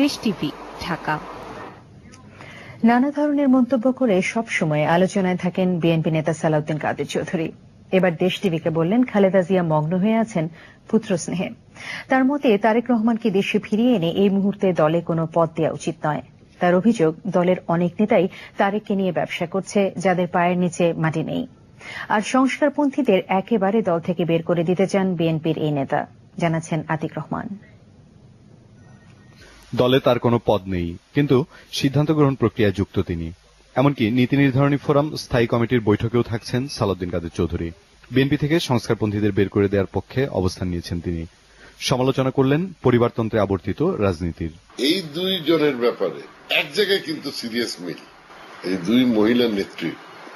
দেশ টিভি, ঢাকা। নানা ধরনের মন্তব্য করে সব সময় আলোচনায় থাকেন বিএনপি নেতা সালাউদ্দিন কাদের চৌধুরী। এবার দেশ টিভিকে বললেন, খালেদা জিয়া মগ্ন হয়ে আছেন পুত্র স্নেহে তার মতে, তারেক রহমানকে দেশে ফিরিয়ে এনে এই মুহূর্তে দলে কোনো পদ দেওয়া উচিত নয়। তার অভিযোগ, দলের অনেক নেতাই তারেককে নিয়ে ব্যবসা করছে, যাদের পায়ের নিচে মাটি নেই। আর সংস্কারপন্থীদের একেবারে দল থেকে বের করে দিতে চান বিএনপির এই নেতা, জানাচ্ছেন আতিক রহমান। দলে তার কোনো পদ নেই, কিন্তু সিদ্ধান্ত গ্রহণ প্রক্রিয়ায় যুক্ত তিনি। এমনকি নীতি নির্ধারণী ফোরাম স্থায়ী কমিটির বৈঠকেও থাকছেন সালাউদ্দিন কাদের চৌধুরী। বিএনপি থেকে সংস্কারপন্থীদের বের করে দেওয়ার পক্ষে অবস্থান নিয়েছেন তিনি। সমালোচনা করলেন পরিবারতন্ত্রে আবর্তিত রাজনীতির। এই দুই জনের ব্যাপারে এক জায়গায় কিন্তু সিরিয়াস মিল। এই দুই মহিলা নেত্রী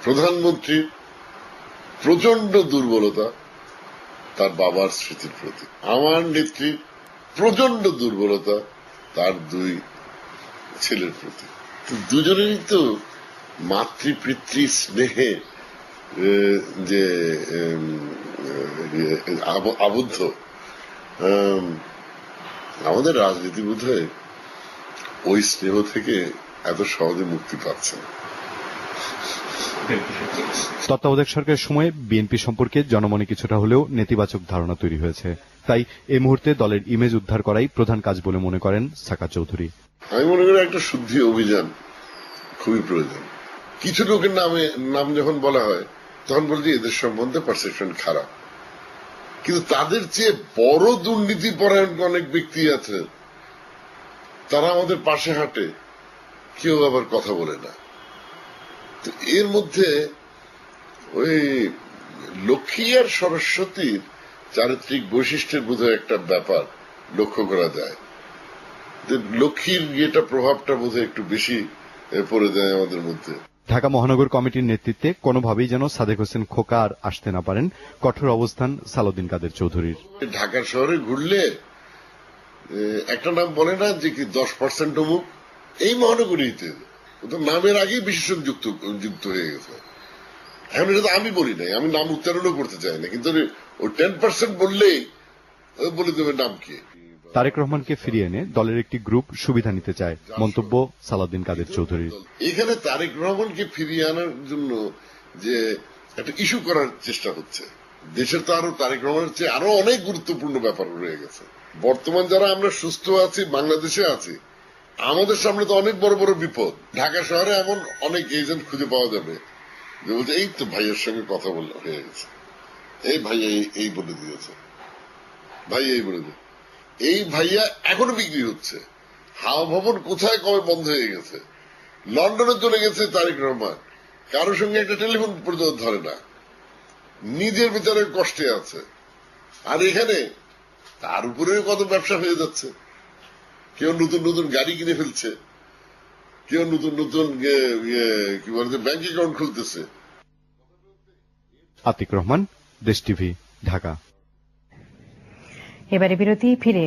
প্রধানমন্ত্রীর প্রচণ্ড দুর্বলতা, তার বাবার স্মৃতির প্রতি আমার নেত্রীর প্রচণ্ড দুর্বলতা তার দুই ছেলের প্রতি। দুজনেরই তো মাতৃপিতৃ স্নেহে এ, যে আব- আবদ্ধ। আম, আমাদের রাজনীতি বোধ হয় ওই স্নেহ থেকে এত সহজে মুক্তি পাচ্ছে না। তত্ত্বাবধায়ক সরকারের সময়ে বিএনপি সম্পর্কে জনমনে কিছুটা হলেও নেতিবাচক ধারণা তৈরি হয়েছে। তাই এই মুহূর্তে দলের ইমেজ উদ্ধার করাই প্রধান কাজ বলে মনে করেন সাকা চৌধুরী। আমি মনে করি একটা শুদ্ধি অভিযান খুবই প্রয়োজন। কিছু লোকের নামে নাম যখন বলা হয় তখন বলছি এদের সম্বন্ধে পারসেপশন খারাপ। কিন্তু তাদের চেয়ে বড় দুর্নীতি পরায়ণ অনেক ব্যক্তি আছে। তারা আমাদের পাশে হাঁটে কেউ আবার কথা বলে না। তো এর মধ্যে ওই লক্ষ্মী আর সরস্বতীর চারিত্রিক বৈশিষ্ট্যের বোধহয় একটা ব্যাপার লক্ষ্য করা যায়। যে লক্ষ্মীর ইয়েটা প্রভাবটা বোধহয় একটু বেশি পড়ে যায় আমাদের মধ্যে। ঢাকা মহানগর কমিটির নেতৃত্বে কোনোভাবেই যেন সাদেক হোসেন খোকা আর আসতে না পারেন কঠোর অবস্থান সালাউদ্দিন কাদের চৌধুরীর। ঢাকা শহরে ঘুরলে একটা নাম বলে না যে কি দশ পার্সেন্ট অমুক? এই মহানগরীতে। নামের আগেই বিশেষণ যুক্ত যুক্ত হয়ে গেছে। এখন এটা তো আমি বলি নাই আমি নাম উচ্চারণও করতে চাই না কিন্তু ও টেন পার্সেন্ট বললেই বলে দেবে নাম কি? তারেক রহমানকে ফিরিয়ে এনে দলের একটি গ্রুপ সুবিধা নিতে চায় মন্তব্য সালাউদ্দিন কাদের চৌধুরীর এখানে তারেক রহমানকে ফিরিয়ে আনার জন্য যে একটা ইস্যু করার চেষ্টা হচ্ছে দেশের তো আরও তারেক রহমানের চেয়ে আরও অনেক গুরুত্বপূর্ণ ব্যাপার রয়ে গেছে। বর্তমান যারা আমরা সুস্থ আছি বাংলাদেশে আছি আমাদের সামনে তো অনেক বড় বড় বিপদ। ঢাকা শহরে এমন অনেক এজেন্ট খুঁজে পাওয়া যাবে যে বলছে, এই তো ভাইয়ের সঙ্গে কথা বললে হয়ে গেছে। এই ভাইয়া এই- এই বলে দিয়েছে। ভাই এই বলে দিয়েছে। এই ভাইয়া এখনও বিক্রি হচ্ছে। হাওয়া ভবন কোথায় কবে বন্ধ হয়ে গেছে? লন্ডনে চলে গেছে তারেক রহমান। কারোর সঙ্গে একটা টেলিফোন পর্যন্ত ধরে না। নিজের ভিতরে কষ্টে আছে। আর এখানে তার উপরেও কত ব্যবসা হয়ে যাচ্ছে। কেউ নতুন নতুন গাড়ি কিনে ফেলছে। কেউ নতুন নতুন কি বলতে ব্যাংক অ্যাকাউন্ট খুলতেছে। আতিক রহমান দেশ টিভি ঢাকা। এবারে বিরতি ফিরে